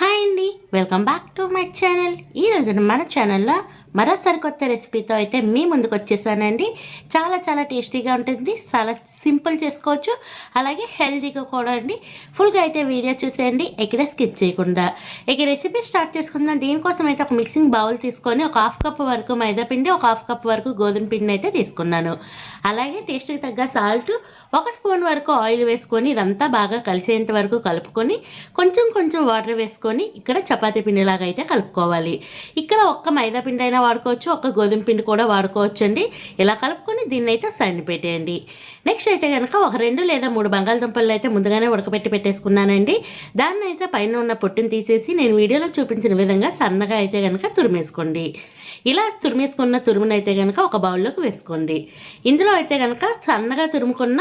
Hi అండి. Welcome back to my channel. ఈరోజు మన ఛానల్లో మరో సరికొత్త రెసిపీతో అయితే మీ ముందుకు వచ్చేసానండి చాలా చాలా టేస్టీగా ఉంటుంది. చాలా సింపుల్ చేసుకోవచ్చు. అలాగే హెల్తీగా కూడా అండి. ఫుల్గా అయితే వీడియో చూసేయండి. ఎక్కడ స్కిప్ చేయకుండా. ఇక రెసిపీ స్టార్ట్ చేసుకుందాం. దీనికోసం అయితే ఒక మిక్సింగ్ బౌల్ తీసుకొని ఒక హాఫ్ కప్ వరకు మైదా పిండి ఒక హాఫ్ కప్ వరకు గోధుమ పిండి అయితే తీసుకున్నాను. అలాగే టేస్ట్కి తగ్గ సాల్ట్ ఒక స్పూన్ వరకు ఆయిల్ వేసుకొని ఇదంతా బాగా కలిసేంత వరకు కలుపుకొని కొంచెం కొంచెం వాటర్ వేసుకొని ఇక్కడ చపాతీ పిండిలాగా అయితే కలుపుకోవాలి. ఇక్కడ ఒక్క మైదా పిండి అయినా వాడుకోవచ్చు ఒక గోధుమ పిండి కూడా వాడుకోవచ్చు అండి ఇలా కలుపుకొని దీన్ని అయితే సైన్ పెట్టేయండి. నెక్స్ట్ అయితే కనుక ఒక రెండు లేదా మూడు బంగాళదుంపలు అయితే ముందుగానే ఉడకబెట్టి పెట్టేసుకున్నానండి. దాన్ని అయితే పైన ఉన్న పొట్టుని తీసేసి నేను వీడియోలో చూపించిన విధంగా సన్నగా అయితే కనుక తురిమేసుకోండి. ఇలా తురిమేసుకున్న తురుమునైతే కనుక ఒక బౌల్లోకి వేసుకోండి. ఇందులో అయితే కనుక సన్నగా తురుముకున్న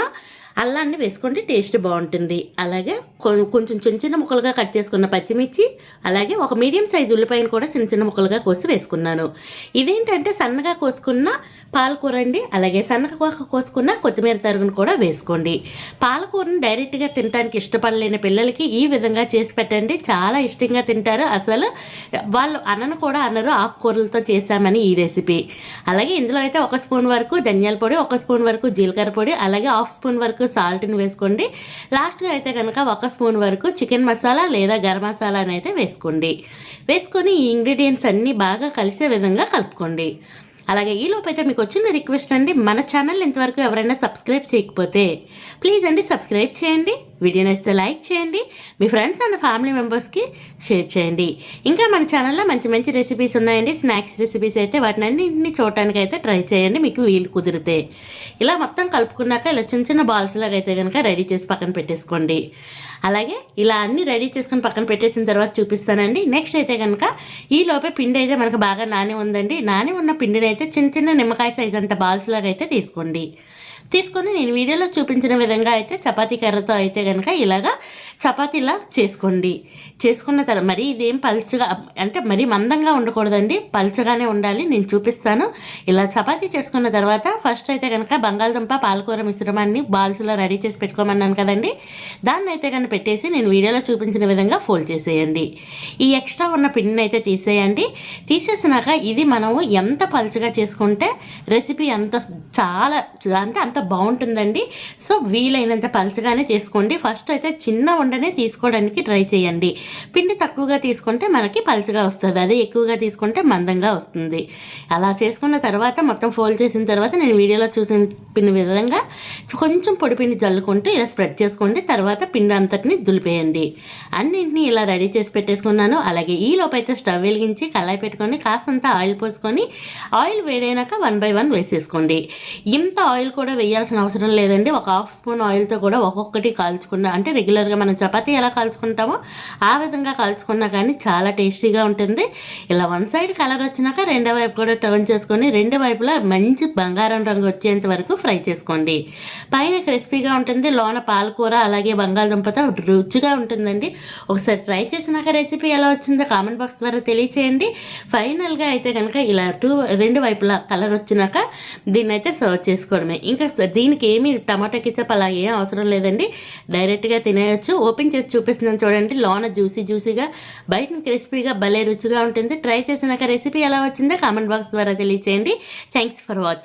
అల్లాన్ని వేసుకోండి టేస్ట్ బాగుంటుంది. అలాగే కొంచెం చిన్న చిన్న ముక్కలుగా కట్ చేసుకున్న పచ్చిమిర్చి అలాగే ఒక మీడియం సైజు ఉల్లిపాయను కూడా చిన్న చిన్న ముక్కలుగా కోసి వేసుకున్నాను. ఇదేంటంటే సన్నగా కోసుకున్న పాలకూర అండి అలాగే సన్నగా కోసుకున్న కొత్తిమీర తరుగును కూడా వేసుకోండి. పాలకూరను డైరెక్ట్గా తినడానికి ఇష్టపడలేని పిల్లలకి ఈ విధంగా చేసి పెట్టండి. చాలా ఇష్టంగా తింటారు. అసలు వాళ్ళు అనను కూడా అన్నారు ఆకుకూరలతో చేశామని ఈ రెసిపీ. అలాగే ఇందులో అయితే ఒక స్పూన్ వరకు ధనియాల పొడి ఒక స్పూన్ వరకు జీలకర్ర పొడి అలాగే హాఫ్ స్పూన్ వరకు సాల్ట్ని వేసుకోండి. లాస్ట్గా అయితే కనుక ఒక స్పూన్ వరకు చికెన్ మసాలా లేదా గరం మసాలాని అయితే వేసుకోండి. వేసుకొని ఈ ఇంగ్రీడియంట్స్ అన్నీ బాగా కలిసే విధంగా కలుపుకోండి. అలాగే ఈ మీకు వచ్చిన రిక్వెస్ట్ అండి మన ఛానల్ ఇంతవరకు ఎవరైనా సబ్స్క్రైబ్ చేయకపోతే ప్లీజ్ అండి సబ్స్క్రైబ్ చేయండి. వీడియో నచ్చితే లైక్ చేయండి మీ ఫ్రెండ్స్ అండ్ ఫ్యామిలీ మెంబర్స్కి షేర్ చేయండి. ఇంకా మన ఛానల్లో మంచి మంచి రెసిపీస్ ఉన్నాయండి. స్నాక్స్ రెసిపీస్ అయితే వాటిని అన్నింటినీ చూడటానికి అయితే ట్రై చేయండి మీకు వీలు కుదిరితే. ఇలా మొత్తం కలుపుకున్నాక ఇలా చిన్న చిన్న బాల్స్ లాగా అయితే కనుక రెడీ చేసి పక్కన పెట్టేసుకోండి. అలాగే ఇలా అన్ని రెడీ చేసుకుని పక్కన పెట్టేసిన తర్వాత చూపిస్తానండి. నెక్స్ట్ అయితే కనుక ఈ లోపే పిండి అయితే మనకు బాగా నాని ఉందండి. నాని ఉన్న పిండిని అయితే చిన్న చిన్న నిమ్మకాయ సైజ్ అంత బాల్స్ లాగా అయితే తీసుకోండి. తీసుకొని నేను వీడియోలో చూపించిన విధంగా అయితే చపాతీ కర్రతో అయితే కనుక ఇలాగా చపాతీలా చేసుకోండి. చేసుకున్న తర్వాత మరి ఇదేం పలుచగా అంటే మరీ మందంగా ఉండకూడదండి. పలుచగానే ఉండాలి. నేను చూపిస్తాను. ఇలా చపాతీ చేసుకున్న తర్వాత ఫస్ట్ అయితే కనుక బంగాళదుంప పాలకూర మిశ్రమాన్ని బాల్స్లో రెడీ చేసి పెట్టుకోమన్నాను కదండి. దాన్ని అయితే కనుక పెట్టేసి నేను వీడియోలో చూపించిన విధంగా ఫోల్డ్ చేసేయండి. ఈ ఎక్స్ట్రా ఉన్న పిండిని అయితే తీసేయండి. తీసేసినాక ఇది మనము ఎంత పలుచగా చేసుకుంటే రెసిపీ అంత చాలా అంటే అంత బాగుంటుందండి. సో వీలైనంత పలచగానే చేసుకోండి. ఫస్ట్ అయితే చిన్న ఉండనే తీసుకోవడానికి ట్రై చేయండి. పిండి తక్కువగా తీసుకుంటే మనకి పలచగా వస్తుంది. అదే ఎక్కువగా తీసుకుంటే మందంగా వస్తుంది. అలా చేసుకున్న తర్వాత మొత్తం ఫోల్డ్ చేసిన తర్వాత నేను వీడియోలో చూసిన విధంగా కొంచెం పొడి పిండి జల్లుకుంటూ ఇలా స్ప్రెడ్ చేసుకోండి. తర్వాత పిండి అంతటిని దులిపేయండి. అన్నింటినీ ఇలా రెడీ చేసి పెట్టేసుకున్నాను. అలాగే ఈ లోపైతే స్టవ్ వెలిగించి కళాయి పెట్టుకొని కాస్తంత ఆయిల్ పోసుకొని ఆయిల్ వేడైనాక వన్ బై వన్ వేసేసుకోండి. ఇంత ఆయిల్ కూడా వేయాల్సిన అవసరం లేదండి. ఒక హాఫ్ స్పూన్ ఆయిల్తో కూడా ఒక్కొక్కటి కాల్చుకున్న అంటే రెగ్యులర్గా మనం చపాతీ ఎలా కాల్చుకుంటామో ఆ విధంగా కాల్చుకున్నా కానీ చాలా టేస్టీగా ఉంటుంది. ఇలా వన్ సైడ్ కలర్ వచ్చినాక రెండో వైపు కూడా టర్న్ చేసుకొని రెండు వైపులా మంచి బంగారం రంగు వచ్చేంత వరకు ఫ్రై చేసుకోండి. పైన క్రిస్పీగా ఉంటుంది లోన పాలకూర అలాగే బంగాళదుంపతో రుచిగా ఉంటుందండి. ఒకసారి ట్రై చేసినాక రెసిపీ ఎలా వచ్చిందో కామెంట్ బాక్స్ ద్వారా తెలియచేయండి. ఫైనల్గా అయితే కనుక ఇలా టూ రెండు వైపులా కలర్ వచ్చినాక దీన్ని అయితే సర్వ్ చేసుకోవడమే. ఇంకా దీనికి ఏమి టమాటో కిచప్ అలా ఏం అవసరం లేదండి. డైరెక్ట్గా తినేయచ్చు. ఓపెన్ చేసి చూపిస్తున్నాను చూడండి. లోన జ్యూసీ జ్యూసీగా బయట క్రిస్పీగా భలే రుచిగా ఉంటుంది. ట్రై చేసినాక రెసిపీ ఎలా వచ్చిందో కామెంట్ బాక్స్ ద్వారా తెలియచేయండి. Thanks for watching